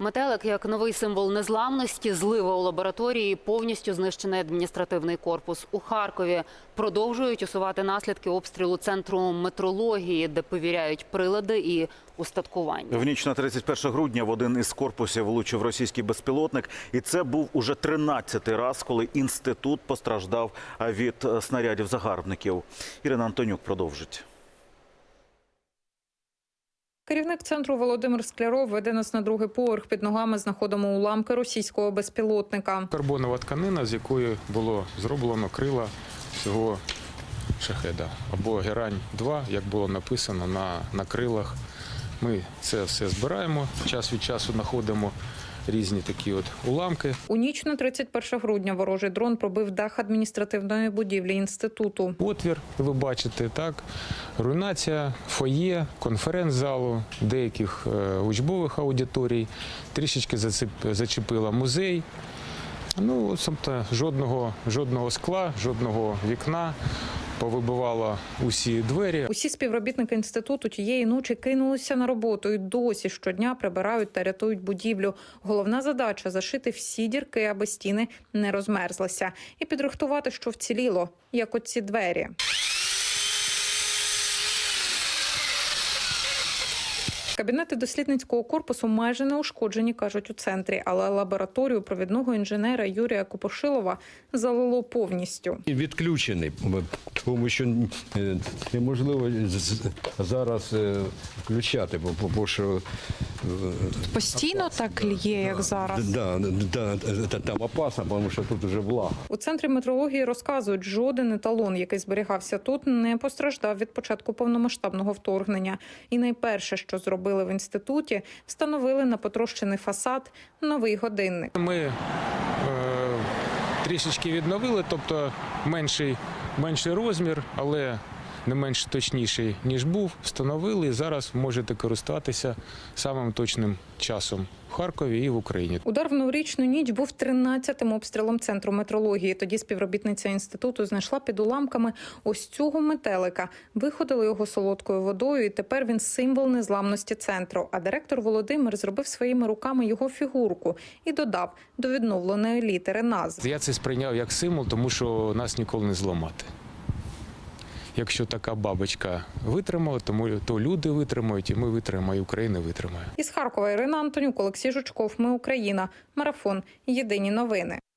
Метелик як новий символ незламності, злива у лабораторії, повністю знищений адміністративний корпус. У Харкові продовжують усувати наслідки обстрілу центру метрології, де повіряють прилади і устаткування. В ніч на 31 грудня в один із корпусів влучив російський безпілотник, і це був уже 13-й раз, коли інститут постраждав від е, снарядів загарбників. Ірина Антонюк продовжить. Керівник центру Володимир Скляров веде нас на другий поверх. Під ногами знаходимо уламки російського безпілотника. Карбонова тканина, з якої було зроблено крила цього шахеда або герань 2 як було написано на, на крилах. Ми це все збираємо. Час від часу знаходимо різні такі от уламки. У ніч на 31 грудня ворожий дрон пробив дах адміністративної будівлі інституту. Отвір, ви бачите, так, руйнація фоє, конференц-залу, деяких е, учбових аудиторій, трішечки зачепила музей. Ну, тобто жодного, жодного скла, жодного вікна, повибивала усі двері. Усі співробітники інституту тієї ночі кинулися на роботу і досі щодня прибирають та рятують будівлю. Головна задача зашити всі дірки, аби стіни не розмерзлися, і підрихтувати, що вціліло, як оці двері. Кабінети дослідницького корпусу майже не ушкоджені, кажуть у центрі, але лабораторію провідного інженера Юрія Копошилова залило повністю. Відключений, тому що е, неможливо зараз е, включати, бо, що е, Постійно так лє, як зараз. да, да, да, там опасно, тому що тут вже влага. У центрі метрології розказують, жоден еталон, який зберігався тут, не постраждав від початку повномасштабного вторгнення. І найперше, що зробили в інституті, встановили на потрощений фасад новий годинник. Ми е, трішечки відновили, тобто менший, менший розмір, але не менш точніший, ніж був. Встановили і зараз можете користуватися самим точним часом в Харкові і в Україні. Удар в новорічну ніч був 13-тим обстрілом центру метрології. Тоді співробітниця інституту знайшла під уламками ось цього метелика. Виходили його солодкою водою, і тепер він символ незламності центру. А директор Володимир зробив своїми руками його фігурку і додав до відновленої літери назв. Я це сприйняв як символ, тому що нас ніколи не зламати. Якщо така бабочка витримала, тому то люди витримають, і ми витримаємо, і Україна витримає. Із Харкова Ірина Антонюк, Олексій Жучков. Ми Україна. Марафон. Єдині новини.